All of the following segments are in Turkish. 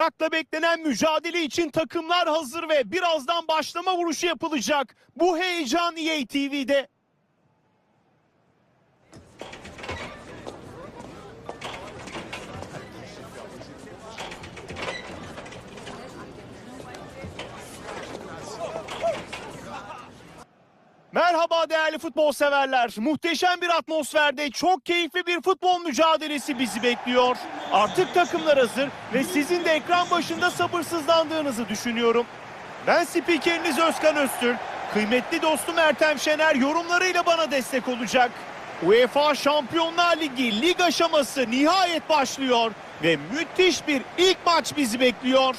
Merakla beklenen mücadele için takımlar hazır ve birazdan başlama vuruşu yapılacak. Bu heyecan EA TV'de. Merhaba değerli futbol severler. Muhteşem bir atmosferde çok keyifli bir futbol mücadelesi bizi bekliyor. Artık takımlar hazır ve sizin de ekran başında sabırsızlandığınızı düşünüyorum. Ben spikeriniz Özkan Öztürk. Kıymetli dostum Ertem Şener yorumlarıyla bana destek olacak. UEFA Şampiyonlar Ligi lig aşaması nihayet başlıyor ve müthiş bir ilk maç bizi bekliyor.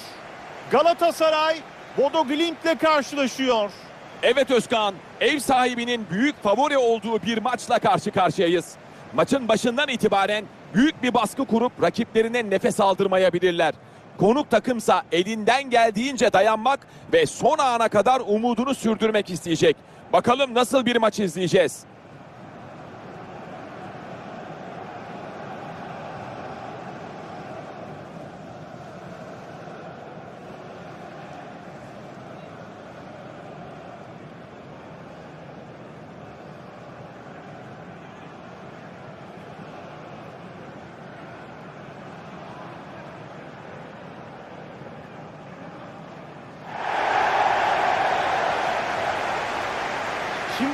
Galatasaray Bodo Glimt'le karşılaşıyor. Evet Özkan, ev sahibinin büyük favori olduğu bir maçla karşı karşıyayız. Maçın başından itibaren büyük bir baskı kurup rakiplerine nefes aldırmayabilirler. Konuk takımsa elinden geldiğince dayanmak ve son ana kadar umudunu sürdürmek isteyecek. Bakalım nasıl bir maç izleyeceğiz.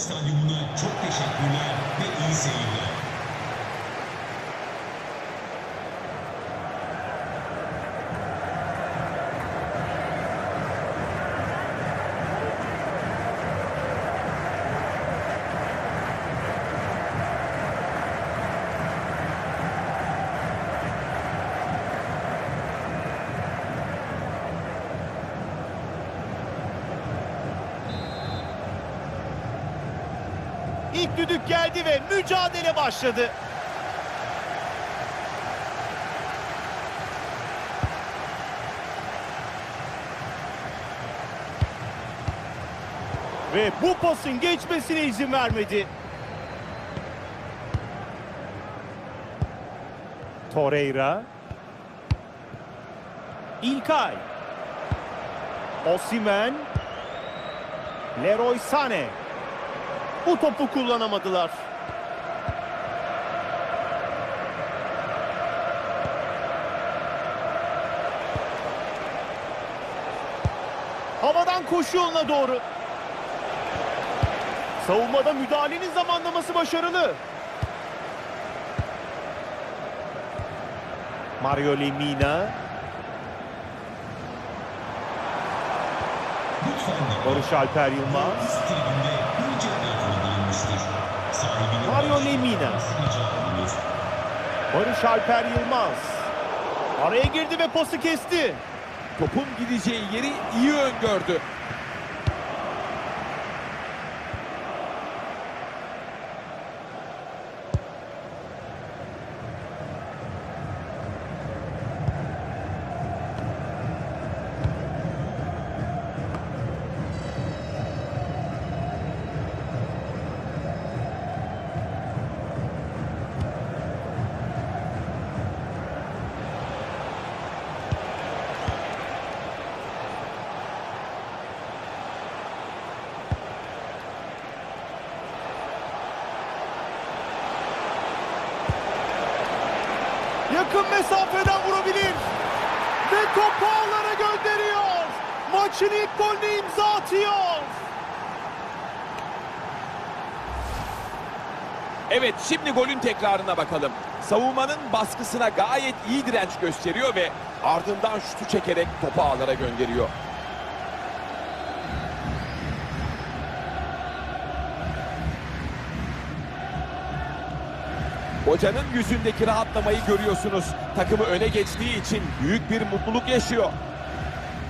Stadyumuna çok teşekkürler ve iyi seyirler. İlk düdük geldi ve mücadele başladı. Ve bu pasın geçmesine izin vermedi. Torreira. İlkay. Osimen. Leroy Sané. Bu topu kullanamadılar. Havadan koşu yoluna doğru. Savunmada müdahalenin zamanlaması başarılı. Mario Lemina. Barış Alper Yılmaz. üst tribünde bir ceza kullanılmıştır. Sahibine Mario karşı Lemina. Barış Alper Yılmaz. Araya girdi ve pası kesti. Topun gideceği yeri iyi öngördü. Yakın mesafeden vurabilir. Ve topu ağlara gönderiyor. Maçın ilk golünü imza atıyor. Evet şimdi golün tekrarına bakalım. savunmanın baskısına gayet iyi direnç gösteriyor ve ardından şutu çekerek topu ağlara gönderiyor. Hocanın yüzündeki rahatlamayı görüyorsunuz. Takımı öne geçtiği için büyük bir mutluluk yaşıyor.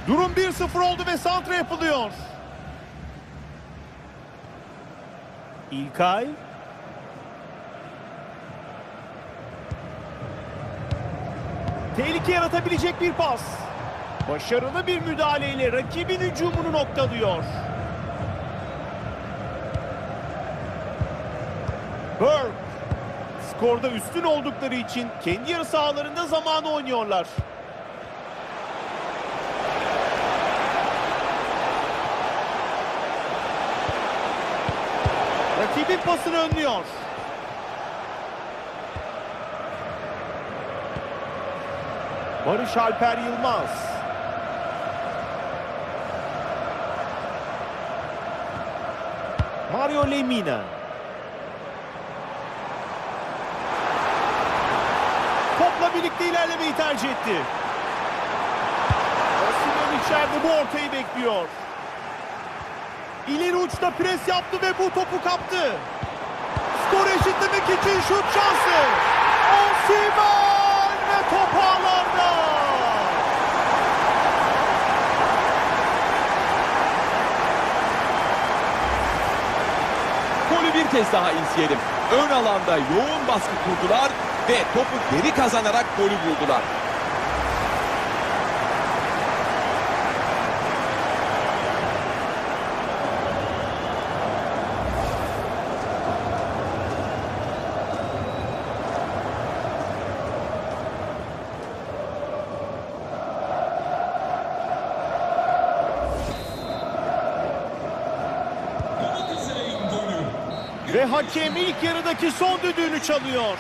Durum 1-0 oldu ve santra yapılıyor. İlkay. Tehlike yaratabilecek bir pas. Başarılı bir müdahaleyle rakibin hücumunu noktalıyor. Burke. Skorda üstün oldukları için kendi yarı sahalarında zamanı oynuyorlar. Rakibin pasını önlüyor. Barış Alper Yılmaz. Mario Lemina. Birlikte ilerlemeyi tercih etti. Osimhen içeride bu ortayı bekliyor. İleri uçta pres yaptı ve bu topu kaptı. Skor eşitlemek için şut şansı. Osimhen ve top ağlarda. Golü bir kez daha izleyelim. Ön alanda yoğun baskı kurdular ve topu geri kazanarak golü buldular. Ve hakem ilk yarıdaki son düdüğünü çalıyor.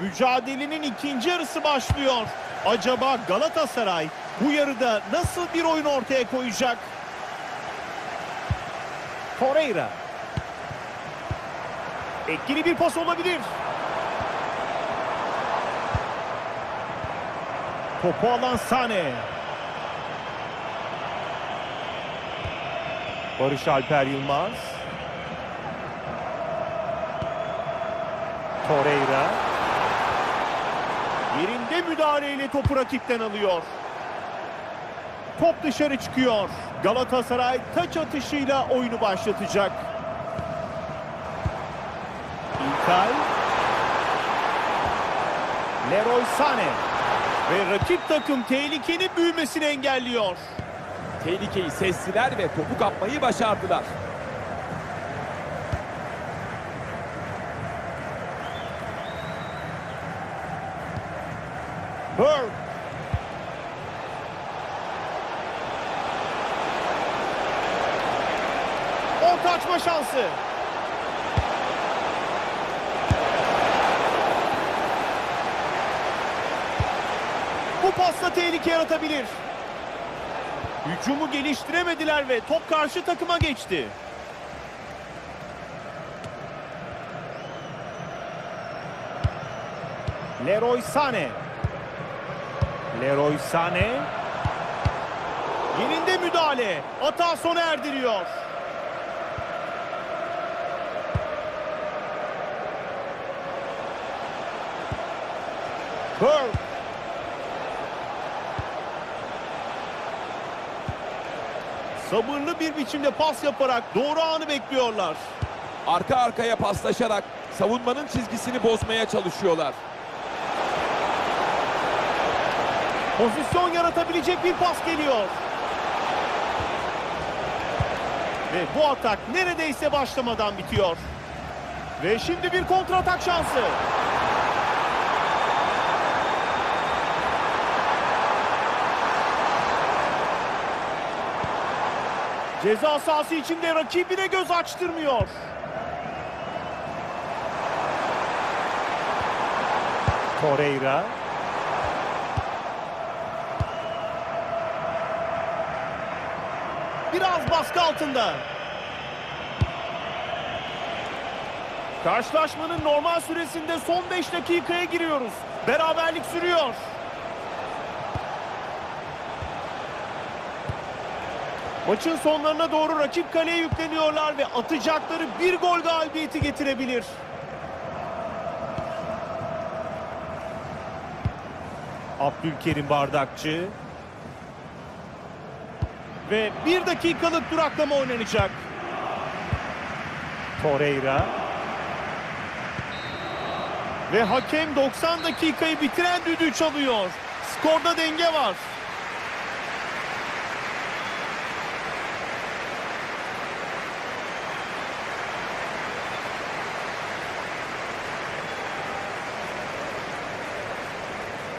Mücadelenin ikinci yarısı başlıyor. Acaba Galatasaray bu yarıda nasıl bir oyun ortaya koyacak? Torreira. Etkili bir pas olabilir. Topu alan Sane. Barış Alper Yılmaz. Torreira. Yerinde müdahaleyle topu rakipten alıyor. Top dışarı çıkıyor. Galatasaray taç atışıyla oyunu başlatacak. İlkay. Leroy Sané. Ve rakip takım tehlikenin büyümesini engelliyor. Tehlikeyi sestiler ve topu kapmayı başardılar. Burke. Orta açma şansı. Bu pasla tehlike yaratabilir. Hücumu geliştiremediler ve top karşı takıma geçti. Leroy Sané. Leroy Sané. Yerinde müdahale. Hata sona erdiriyor. Burke. Sabırlı bir biçimde pas yaparak doğru anı bekliyorlar. Arka arkaya paslaşarak savunmanın çizgisini bozmaya çalışıyorlar. Pozisyon yaratabilecek bir pas geliyor. Ve bu atak neredeyse başlamadan bitiyor. Ve şimdi bir kontratak şansı. Ceza sahası içinde rakibine göz açtırmıyor. Torreira. Biraz baskı altında. Karşılaşmanın normal süresinde son 5 dakikaya giriyoruz. Beraberlik sürüyor. Maçın sonlarına doğru rakip kaleye yükleniyorlar ve atacakları bir gol galibiyeti getirebilir. Abdülkerim Bardakçı. Ve bir dakikalık duraklama oynanacak. Torreira. Ve hakem 90 dakikayı bitiren düdüğü çalıyor. Skorda denge var.